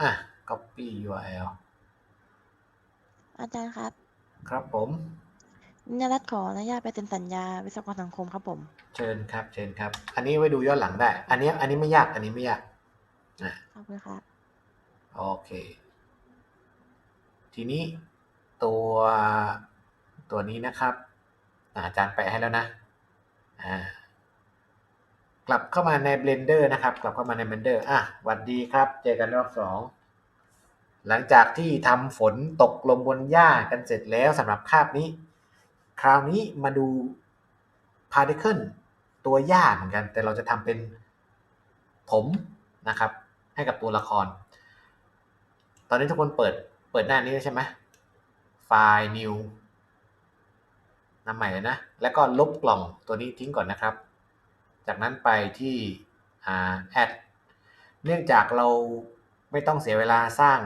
อะ copy URL อาจารย์ครับครับผมนรัตน์ขออนุญาตไปเซ็นสัญญาวิศวกรสังคมครับผม เชิญครับ เชิญครับ อันนี้ไว้ดูย้อนหลังได้ อันนี้อันนี้ไม่ยาก อันนี้ไม่ยากอะขอบคุณครับโอเค ทีนี้ตัวตัวนี้นะครับ อาอาจารย์แปะให้แล้วนะ อ่า กลับเข้ามาใน Blender นะครับ กลับเข้ามาใน Blender อะหวัดดีครับ เจอกันรอบสองหลังจากที่ทำฝนตกลงบนหญ้ากันเสร็จแล้วสำหรับคาบนี้ คราวนี้มาดู particle ตัวหญ้าเหมือนกัน แต่เราจะทำเป็นผมนะครับ ให้กับตัวละคร ตอนนี้ทุกคนเปิดเปิดหน้านี้ใช่ไหมไฟล์ new นำใหม่เลยนะ แล้วก็ลบกล่องตัวนี้ทิ้งก่อนนะครับ จากนั้นไปที่อ่า add เนื่องจากเราไม่ต้องเสียเวลาสร้าง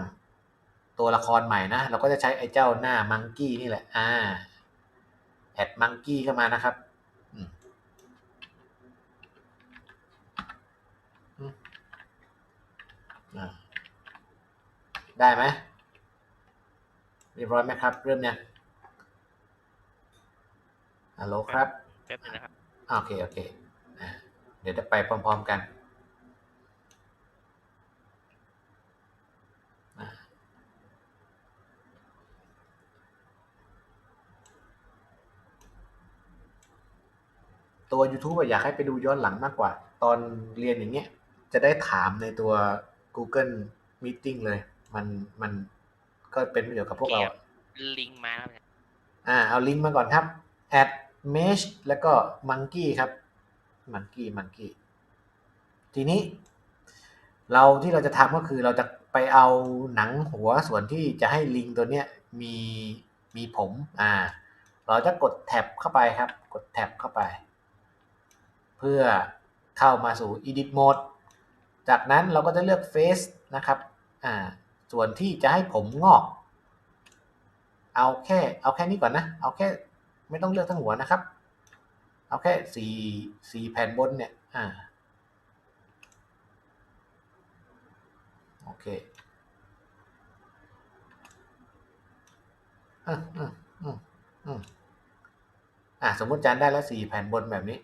ตัวละครใหม่นะ เราก็จะใช้ไอ้เจ้าหน้ามังกี้นี่แหละอ่า add monkey เข้ามานะครับอืมอืมอ่าได้ไหมเรียบร้อยไหมครับ เริ่มยังฮัลโหลครับแป๊บนึงนะครับโอเค โอเคอะ เดี๋ยวจะไปพร้อม ๆกันอะตัว YouTube อะอยากให้ไปดูย้อนหลังมากกว่า ตอนเรียนอย่างเงี้ย จะได้ถามในตัว Google Meeting เลย มันมันก็เป็นประโยชน์กับพวกเราเกี่ยวลิงก์มาแล้วเนี่ยอ่าเอาลิงก์มาก่อนครับ add mesh แล้วก็ monkey ครับ monkey monkey ทีนี้ เราที่เราจะทำก็คือเราจะไปเอาหนังหัวส่วนที่จะให้ลิงตัวเนี้ยมีมีผม อ่า เราจะกดแท็บเข้าไปครับ กดแท็บเข้าไป เพื่อเข้ามาสู่ edit mode จากนั้นเราก็จะเลือก face นะครับ อ่า ส่วนที่จะให้ผมงอก เอาแค่ เอาแค่นี้ก่อนนะ เอาแค่ไม่ต้องเลือกทั้งหัวนะครับ เอาแค่สี่สี่แผ่นบนเนี่ยอ่าโอเคอืมอืมอืมอืมอะสมมติจานได้แล้วสี่แผ่นบนแบบนี้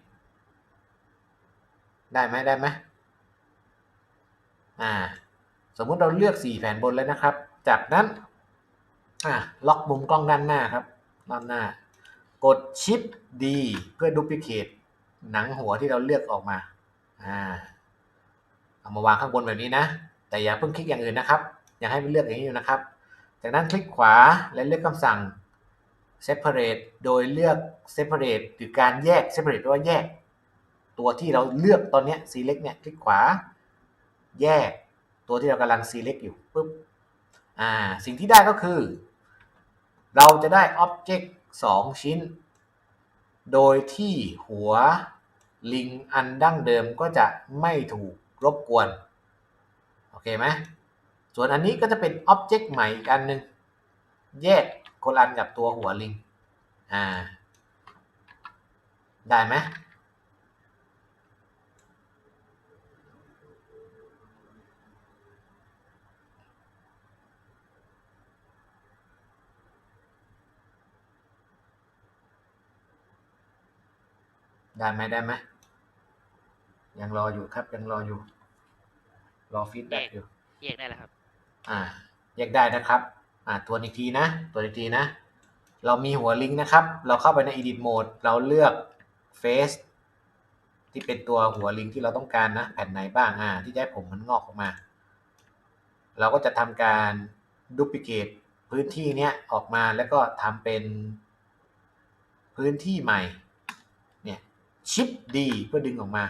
ได้ไหมได้ไหมอ่า สมมุติเราเลือกสี่แผ่นบนแล้วนะครับ จากนั้น อะล็อกมุมกล้องด้านหน้าครับด้านหน้า กดชิป D เพื่อดูพิเคตหนังหัวที่เราเลือกออกมาเอามาวางข้างบนแบบนี้นะ แต่อย่าเพิ่งคลิกอย่างอื่นนะครับยังให้มันเลือกอย่างนี้อยู่นะครับ จากนั้นคลิกขวาและเลือกคำสั่ง separate โดยเลือก separate หรือการแยก separate แปลว่าแยก ตัวที่เราเลือกตอนนี้ select เนี่ย คลิกขวา แยก ตัวที่เรากำลัง select อยู่ปุ๊บ อ่า สิ่งที่ได้ก็คือ เราจะได้ Object 2ชิ้น โดยที่หัวลิงอันดั้งเดิมก็จะไม่ถูกรบกวน โอเคไหมส่วนอันนี้ก็จะเป็นอ็อบเจกต์ใหม่อีกอันหนึ่งแยกคนละอันกับตัวหัวลิง อ่า ได้ไหม ได้ไหมได้ไหมยังรออยู่ครับ ยังรออยู่ รอฟีดแบ็กอยู่แยกได้แล้วครับ อ่าแยกได้นะครับ อ่าตัวอีกทีนะ ตัวอีกทีนะ เรามีหัวลิงก์นะครับ เราเข้าไปใน edit mode เราเลือก face ที่เป็นตัวหัวลิงก์ที่เราต้องการนะ แผ่นไหนบ้างอ่า ที่จะให้ผมมันงอกออกมา เราก็จะทำการ duplicate พื้นที่เนี้ยออกมาแล้วก็ทำเป็นพื้นที่ใหม่เนี่ย ชิป D เพื่อดึงออกมา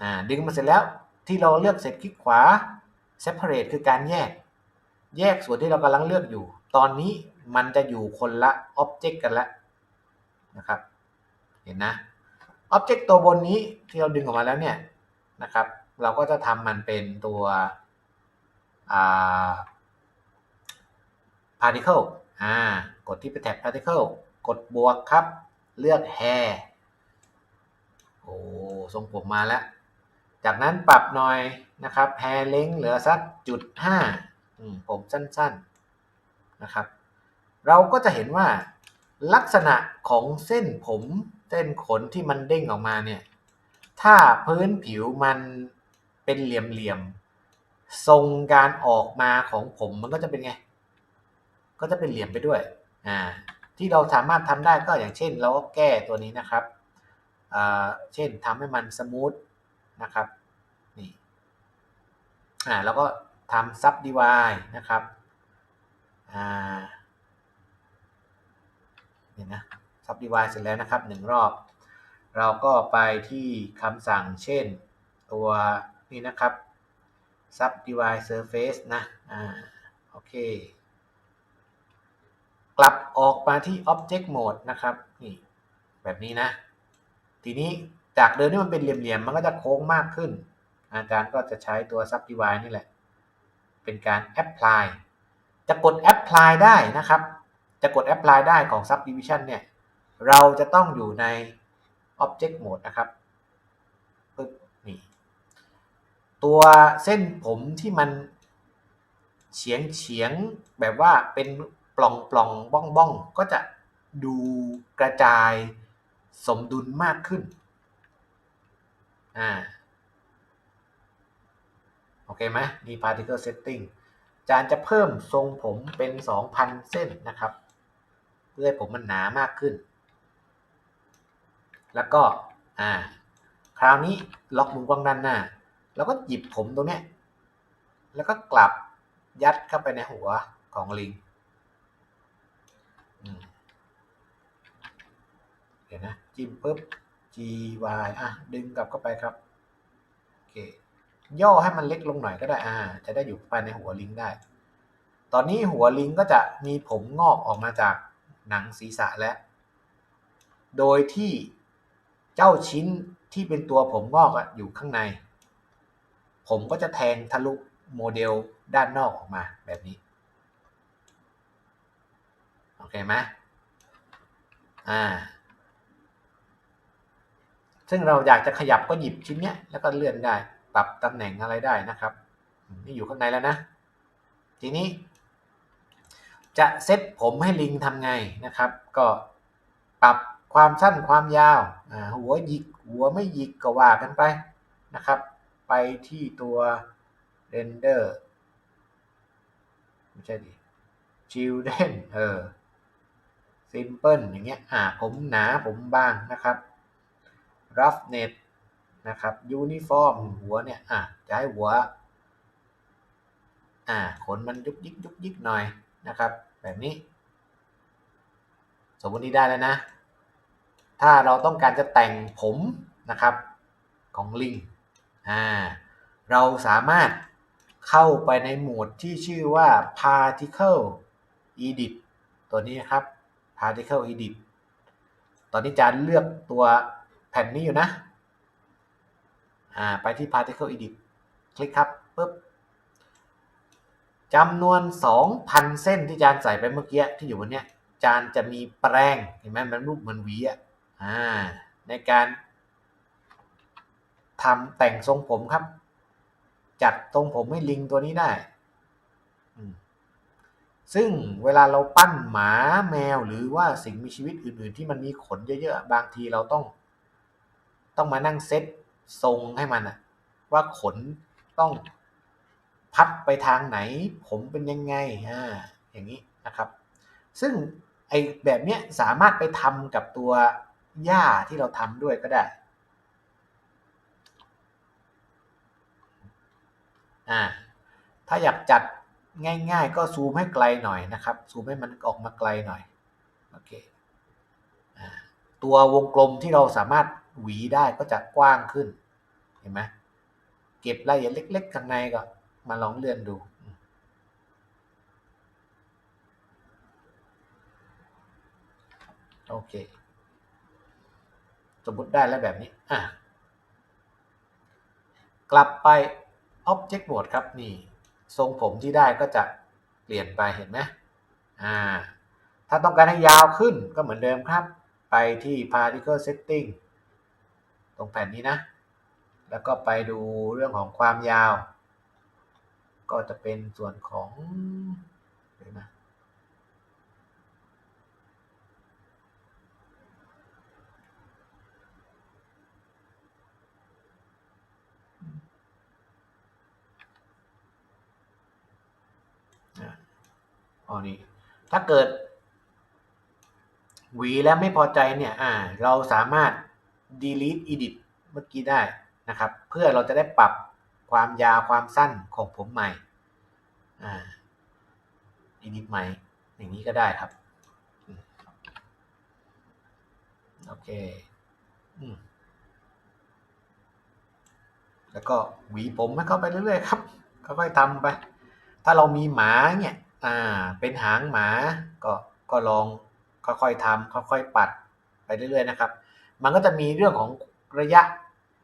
อ่า ดึงมาเสร็จแล้วที่เราเลือกเสร็จคลิกขวา separate คือการแยก แยกส่วนที่เรากำลังเลือกอยู่ ตอนนี้มันจะอยู่คนละ object กันแล้วนะครับ เห็นนะ object ตัวบนนี้ที่เราดึงออกมาแล้วเนี่ยนะครับ เราก็จะทำมันเป็นตัวอ่า particle อ่ากดที่เป็นแท็บ particle กดบวกครับ เลือก hair อ้ทรงผมมาแล้ว จากนั้นปรับหน่อยนะครับ hair length เหลือสักจุดห้าผมสั้นๆนะครับ เราก็จะเห็นว่าลักษณะของเส้นผมเส้นขนที่มันเด้งออกมาเนี่ยถ้าพื้นผิวมันเป็นเหลี่ยมๆทรงการออกมาของผมมันก็จะเป็นไง ก็จะเป็นเหลี่ยมไปด้วยอ่าที่เราสามารถทำได้ก็อย่างเช่น เราก็แก้ตัวนี้นะครับ เช่นทำให้มันสมูทนะครับนี่อ่าแล้วก็ทำซับดีวายนะครับอ่าเนี่ยนะซับดีวายเสร็จแล้วนะครับหนึ่งรอบ เราก็ไปที่คำสั่งเช่นตัวนี้นะครับ subdivide surface นะอ่าโอเค กลับออกมาที่ object mode นะครับนี่แบบนี้นะ ทีนี้จากเดิมที่มันเป็นเหลี่ยมๆมันก็จะโค้งมากขึ้น อาจารย์ก็จะใช้ตัว subdivide นี่แหละ เป็นการ apply จะกด apply ได้นะครับ จะกด apply ได้ของ subdivision เนี่ย เราจะต้องอยู่ใน object mode นะครับปึ๊บนี่ตัวเส้นผมที่มันเฉียงเฉียงๆแบบว่าเป็นปล่องปล่องบ้องบ้องๆก็จะดูกระจาย สมดุลมากขึ้น อ่า โอเคไหมนี่ particle setting จารย์จะเพิ่มทรงผมเป็น 2,000 เส้นนะครับ เพื่อให้ผมมันหนามากขึ้น แล้วก็ อ่า คราวนี้ล็อกมุมกล้องด้านหน้า แล้วก็หยิบผมตรงเนี้ย แล้วก็กลับยัดเข้าไปในหัวของลิงอืมเดี๋ ยวนะจิ้มปุ๊บ G Y อะดึงกลับเข้าไปครับโอเคย่อให้มันเล็กลงหน่อยก็ได้อ่า จะได้อยู่ภายในหัวลิงได้ ตอนนี้หัวลิงก็จะมีผมงอกออกมาจากหนังศีรษะแล้ว โดยที่เจ้าชิ้นที่เป็นตัวผมงอกอะอยู่ข้างใน ผมก็จะแทงทะลุโมเดลด้านนอกออกมาแบบนี้ โอเคไหมอ่า ซึ่งเราอยากจะขยับก็หยิบชิ้นเนี้ยแล้วก็เลื่อนได้ ปรับตำแหน่งอะไรได้นะครับอืมนี่อยู่ข้างในแล้วนะ ทีนี้ จะเซตผมให้ลิงทำไงนะครับ ก็ปรับความสั้นความยาว หัวหยิกหัวไม่หยิกก็ว่ากันไปนะครับ ไปที่ตัว render ไม่ใช่ดิ children เออ simple อย่างเงี้ย อ่า ผมหนาผมบางนะครับ roughness นะครับ uniform หัวเนี่ยอะจะให้หัว อ่าขนมันยุกยิกยุกยิกหน่อยนะครับ แบบนี้ สมมตินี้ได้แล้วนะ ถ้าเราต้องการจะแต่งผมนะครับของลิงอ่าเราสามารถเข้าไปในโหมดที่ชื่อว่า particle edit ตัวนี้นะครับ particle edit ตอนนี้จานเลือกตัว แผ่นนี้อยู่นะ อ่า ไปที่ particle edit คลิกครับปุ๊บจำนวน 2,000 เส้นที่จานใส่ไปเมื่อกี้ที่อยู่บนเนี้ย จานจะมีแปรงเห็นไหมมันรูปเหมือนหวีอะอ่าในการทำแต่งทรงผมครับ จัดทรงผมให้ลิงตัวนี้ได้อืมซึ่งเวลาเราปั้นหมาแมวหรือว่าสิ่งมีชีวิตอื่น ๆ ที่มันมีขนเยอะ ๆ บางทีเราต้อง ต้องมานั่งเซตทรงให้มันอะว่าขนต้องพัดไปทางไหน ผมเป็นยังไงอ่าอย่างนี้นะครับ ซึ่งไอแบบเนี้ยสามารถไปทำกับตัวหญ้าที่เราทำด้วยก็ได้อ่าถ้าอยากจัดง่าย ๆ ก็ซูมให้ไกลหน่อยนะครับ ซูมให้มันออกมาไกลหน่อยโอเคอตัววงกลมที่เราสามารถ หวีได้ก็จะกว้างขึ้น เห็นไหมเก็บรายละเอียดเล็กๆข้างในก็มาลองเลื่อนดู โอเค สมมติได้แล้วแบบนี้ อะ กลับไป Object Mode ครับนี่ ทรงผมที่ได้ก็จะเปลี่ยนไปเห็นไหมอ่า ถ้าต้องการให้ยาวขึ้นก็เหมือนเดิมครับ ไปที่ Particle Setting ตรงแผ่นนี้นะ แล้วก็ไปดูเรื่องของความยาว ก็จะเป็นส่วนของเดี๋ยวนะอ๋อนี่ถ้าเกิด หวีแล้วไม่พอใจเนี่ย อ่า เราสามารถ delete edit เมื่อกี้ได้นะครับ เพื่อเราจะได้ปรับความยาวความสั้นของผมใหม่อ่า edit ใหม่อย่างนี้ก็ได้ครับโอเคอแล้วก็หวีผมให้เข้าไปเรื่อยๆครับค่อยๆทำไป ถ้าเรามีหมาเนี่ย อ่า เป็นหางหมา ก็ ก็ลองค่อยๆทำค่อยๆปัดไปเรื่อยๆนะครับ มันก็จะมีเรื่องของระยะ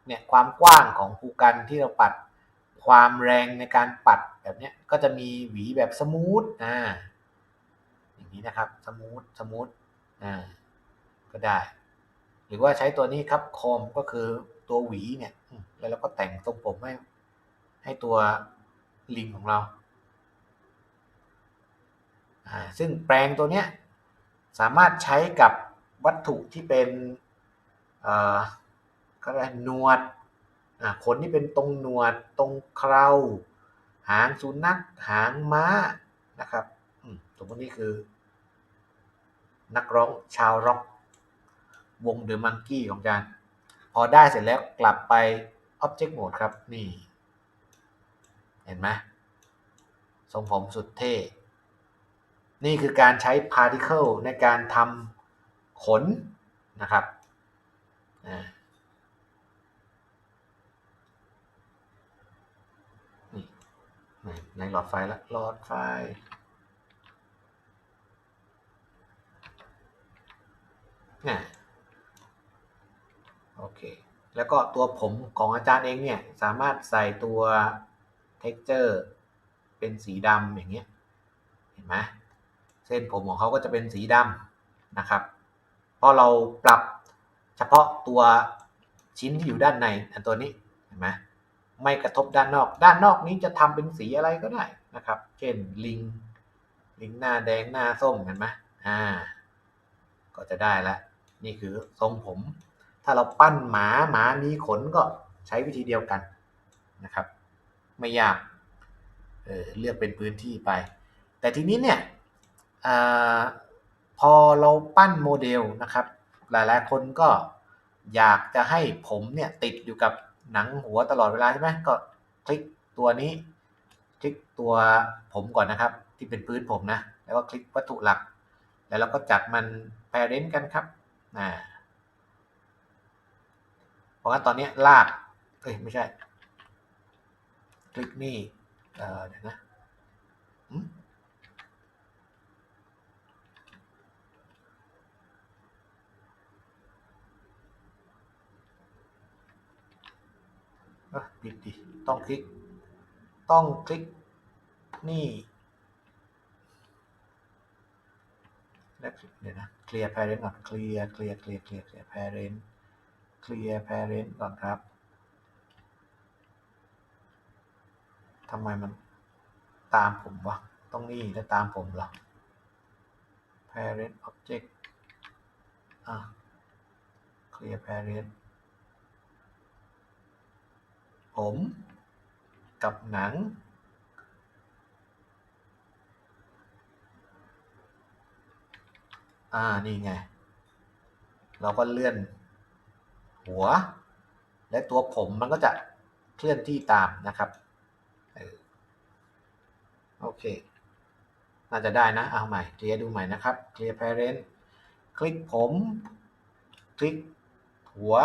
เนี่ยความกว้างของภูกันที่เราปัดความแรงในการปัดแบบนี้ก็จะมีหวีแบบสมูทอ่าอย่างนี้นะครับสมูทสมูทอ่าก็ได้ หรือว่าใช้ตัวนี้ครับคอมก็คือตัวหวีเนี่ยแล้วเราก็แต่งทรงผมให้ให้ตัวลิงของเราอ่าซึ่งแปรงตัวเนี้ยสามารถใช้กับวัตถุที่เป็น ก็ได้หนวดขนที่เป็นตรงหนวดตรงเคราหางสุนัขหางม้านะครับสมมตินี่คือ นักร้องชาวร็อกวง The Monkey ของอาจารย์พอได้เสร็จแล้วกลับไป Object Mode ครับ นี่ เห็นไหมทรงผมสุดเท่ นี่คือการใช้ Particle ในการทำขนนะครับ นี่ในหลอดไฟแล้วหลอดไฟนี่โอเค แล้วก็ตัวผมของอาจารย์เองเนี่ย สามารถใส่ตัว texture เป็นสีดำอย่างเงี้ย เห็นไหมเส้นผมของเขาก็จะเป็นสีดำนะครับเพราะเราปรับ เฉพาะตัวชิ้นที่อยู่ด้านในอันตัวนี้เห็นไหมไม่กระทบด้านนอก ด้านนอกนี้จะทำเป็นสีอะไรก็ได้นะครับ เช่นลิง ลิงหน้าแดงหน้าส้มเห็นไหมอ่า ก็จะได้แล้วนี่คือทรงผม ถ้าเราปั้นหมาหมามีขนก็ใช้วิธีเดียวกันนะครับ ไม่ยากเออเลือกเป็นพื้นที่ไป แต่ทีนี้เนี่ยอาพอเราปั้นโมเดลนะครับ หลายๆ คนก็อยากจะให้ผมเนี่ยติดอยู่กับหนังหัวตลอดเวลาใช่ไหมก็คลิกตัวนี้ คลิกตัวผมก่อนนะครับ ที่เป็นพื้นผมนะ แล้วก็คลิกวัตถุหลัก แล้วเราก็จัดมัน parent กันครับอ่าเพราะงั้นตอนนี้ลากเอ้ยไม่ใช่ คลิกนี่เออเดี๋ยวนะ อปิดดิ ต้องคลิก ต้องคลิก นี่แล้วเดี๋ยวนะ เคลียร์ parent ก่อน เคลียร์ เคลียร์ เคลียร์ เคลียร์ เคลียร์ parent เคลียร์ parent ก่อนครับ ทำไมมันตามผมวะ ต้องนี่แล้วตามผมเหรอ parent object อะเค clear parent ผม กับหนังอ่า นี่ไง เราก็เลื่อน หัว และตัวผมมันก็จะเคลื่อนที่ตามนะครับ โอเค น่าจะได้นะ เอาใหม่ เคลียร์ดูใหม่นะครับ เคลียร์ parent คลิกผม คลิกหัว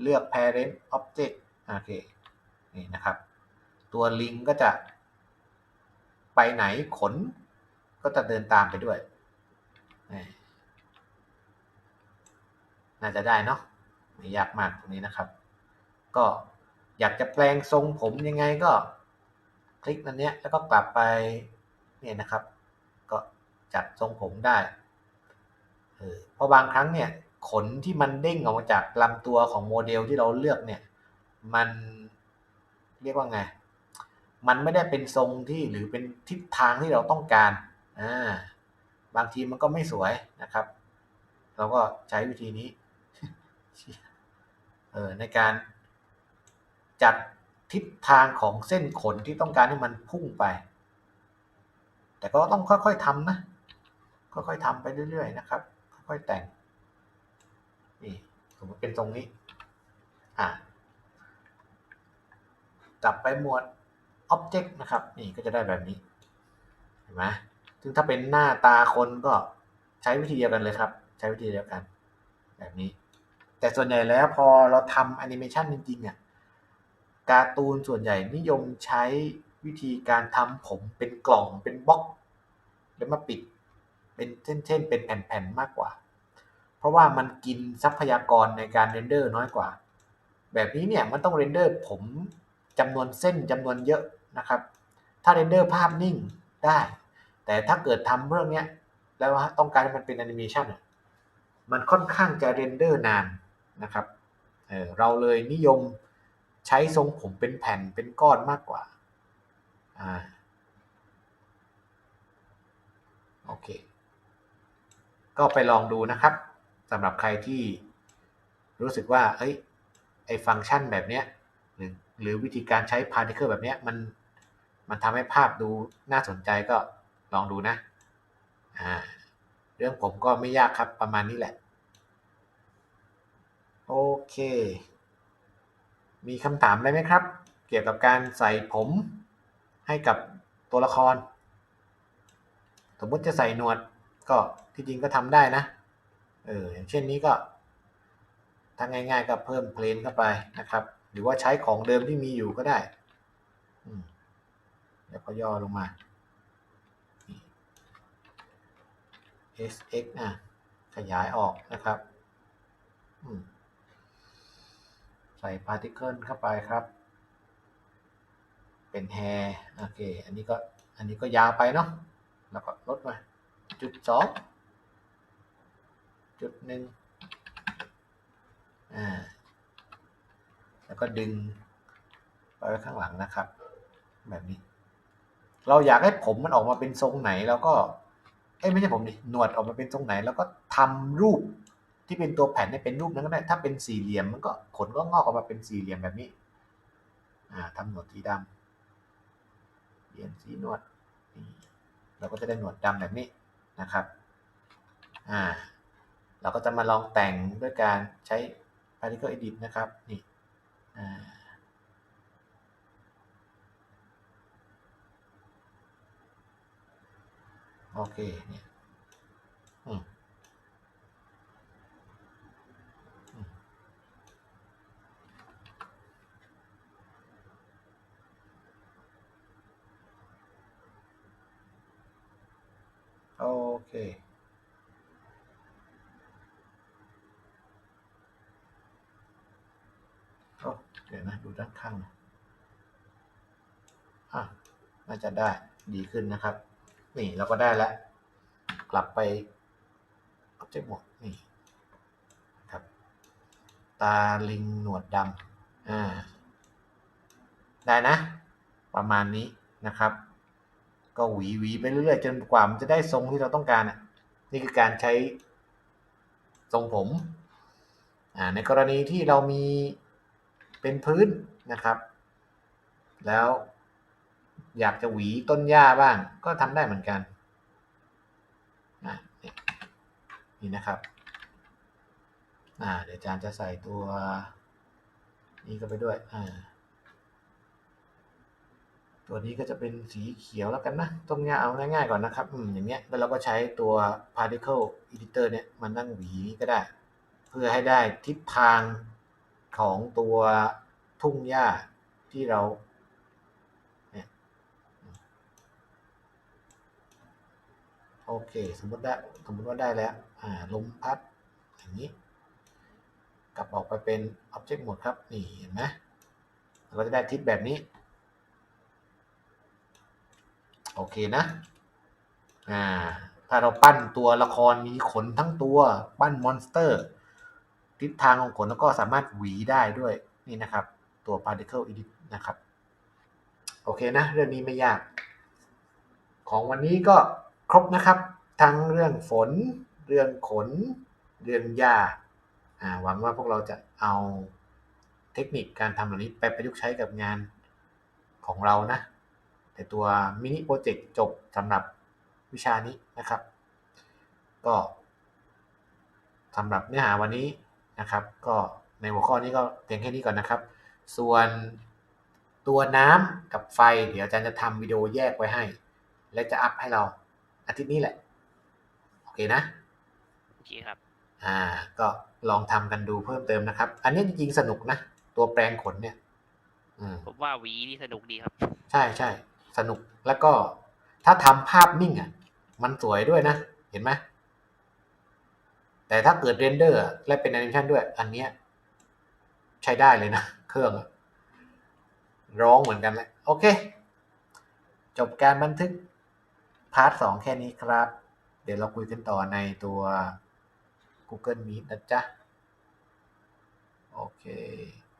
เลือก parent object โอเคนี่นะครับ ตัวลิงก็จะ ไปไหนขน ก็จะเดินตามไปด้วย น่าจะได้เนาะไม่ยากมากตรงนี้นะครับ ก็อยากจะแปลงทรงผมยังไงก็ คลิกอันเนี้ยแล้วก็กลับไปเนี่ยนะครับ ก็จัดทรงผมได้เออเพราะบางครั้งเนี่ย ขนที่มันเด้งออกมาจากลำตัวของโมเดลที่เราเลือกเนี่ย มันเรียกว่าไง มันไม่ได้เป็นทรงที่หรือเป็นทิศทางที่เราต้องการอ่าบางทีมันก็ไม่สวยนะครับ เราก็ใช้วิธีนี้เออในการจัดทิศทางของเส้นขนที่ต้องการให้มันพุ่งไป แต่ก็ต้องค่อยๆทำนะ ค่อยๆทำไปเรื่อยๆนะครับ ค่อยๆแต่ง นี่สมมติเป็นทรงนี้ อะ กลับไปหมวด Object นะครับ นี่ก็จะได้แบบนี้เห็นไหมซึ่งถ้าเป็นหน้าตาคนก็ใช้วิธีเดียวกันเลยครับ ใช้วิธีเดียวกัน แบบนี้ แต่ส่วนใหญ่แล้วพอเราทำแอนิเมชันจริงๆอะการ์ตูนส่วนใหญ่นิยมใช้วิธีการทำผมเป็นกล่องเป็นบล็อกแล้วมาปิดเป็นเส้นๆเป็นแผ่นๆมากกว่า เพราะว่ามันกินทรัพยากรในการเรนเดอร์น้อยกว่า แบบนี้เนี่ยมันต้องเรนเดอร์ผม จำนวนเส้นจำนวนเยอะนะครับ ถ้าเรนเดอร์ภาพนิ่งได้ แต่ถ้าเกิดทำเรื่องนี้แล้วต้องการให้มันเป็นแอนิเมชันมันค่อนข้างจะเรนเดอร์นานนะครับเออเราเลยนิยมใช้ทรงผมเป็นแผ่นเป็นก้อนมากกว่าอ่าโอเค ก็ไปลองดูนะครับสำหรับใครที่รู้สึกว่าเอ้ยไอฟังก์ชันแบบเนี้ย หรือวิธีการใช้ particle แบบนี้มันมันทำให้ภาพดูน่าสนใจก็ลองดูนะอ่าเรื่องผมก็ไม่ยากครับประมาณนี้แหละ โอเค มีคำถามอะไรไหมครับ เกี่ยวกับการใส่ผมให้กับตัวละคร สมมติจะใส่หนวดก็ที่จริงก็ทำได้นะเอออย่างเช่นนี้ก็ถ้าง่ายๆก็เพิ่มเพลนเข้าไปนะครับ หรือว่าใช้ของเดิมที่มีอยู่ก็ได้แล้วก็ย่อลงมา sx นะขยายออกนะครับ ใส่ particle เข้าไปครับ เป็น hair โอเค อันนี้ก็ อันนี้ก็ยาวไปเนาะ แล้วก็ลดมาจุดสองจุดหนึ่งอ่า แล้วก็ดึงไปไว้ข้างหลังนะครับ แบบนี้ เราอยากให้ผมมันออกมาเป็นทรงไหนแล้วก็เอ้ยไม่ใช่ผมดิหนวดออกมาเป็นทรงไหน แล้วก็ทำรูปที่เป็นตัวแผ่นให้เป็นรูปนั้นก็ได้ถ้าเป็นสี่เหลี่ยมมันก็ขนก็งอกออกมาเป็นสี่เหลี่ยมแบบนี้ อ่าทำหนวดสีดำเปลี่ยนสีหนวดเราก็จะได้หนวดดำแบบนี้นะครับอ่าเราก็จะมาลองแต่งด้วยการใช้ particle edit นะครับนี่ อ่าโอเคเนี่ยอืมอืมโอ เดี๋ยวนะดูด้านข้างน่อยอะน่าจะได้ดีขึ้นนะครับ นี่เราก็ได้แล้ว กลับไป Object Mode นี่ครับ ตาลิงหนวดดำอ่าได้นะ ประมาณนี้นะครับ ก็หวีหวีไปเรื่อยๆจนกว่ามันจะได้ทรงที่เราต้องการอะนี่คือการใช้ทรงผมอ่าในกรณีที่เรามี เป็นพื้นนะครับ แล้วอยากจะหวีต้นหญ้าบ้าง ก็ทำได้เหมือนกันนะนี่นะครับอ่าเดี๋ยวอาจารย์จะใส่ตัว นี้ก็ไปด้วยอ่าตัวนี้ก็จะเป็นสีเขียวแล้วกันนะ ต้นหญ้าเอาง่ายๆก่อนนะครับอืมอย่างเงี้ยแล้วเราก็ใช้ตัว particle editor เนี่ยมันนั่งหวีก็ได้ เพื่อให้ได้ทิศทาง ของตัวทุ่งหญ้าที่เราโอเค สมมติได้สมมติว่าได้แล้วอ่าลมพัดอย่างนี้ กลับออกไปเป็น Object Mode ครับ นี่เห็นไหมเราจะได้ทิศแบบนี้ โอเคนะอ่าถ้าเราปั้นตัวละครมีขนทั้งตัว ปั้นมอนสเตอร์ ทิศทางของขนแล้วก็สามารถหวีได้ด้วยนี่นะครับ ตัว particle edit นะครับ โอเคนะ เรื่องนี้ไม่ยาก ของวันนี้ก็ครบนะครับ ทั้งเรื่องฝน เรื่องขน เรื่องหญ้าอ่าหวังว่าพวกเราจะเอาเทคนิคการทำเหล่านี้ไปประยุกต์ใช้กับงานของเรานะ แต่ตัวมินิโปรเจกต์จบสำหรับวิชานี้นะครับ ก็สำหรับเนื้อหาวันนี้ นะครับ ก็ในหัวข้อนี้ก็เพียงแค่นี้ก่อนนะครับ ส่วนตัวน้ำกับไฟ เดี๋ยวอาจารย์จะทำวิดีโอแยกไว้ให้ และจะอัพให้เราอาทิตย์นี้แหละ โอเคนะโอเคครับ อ่า ก็ลองทำกันดูเพิ่มเติมนะครับ อันนี้จริงๆสนุกนะ ตัวแปลงขนเนี่ยอืมผมว่าหวีนี่สนุกดีครับ ใช่ใช่สนุกแล้วก็ถ้าทำภาพนิ่งอะ มันสวยด้วยนะ เห็นไหม แต่ถ้าเกิดเรนเดอร์และเป็นแอนิเมชันด้วย อันเนี้ยใช้ได้เลยนะ เครื่อง ร้องเหมือนกันเลยโอเค จบการบันทึก พาร์ทสองแค่นี้ครับ เดี๋ยวเราคุยกันต่อในตัว Google Meet นะจ๊ะ โอเค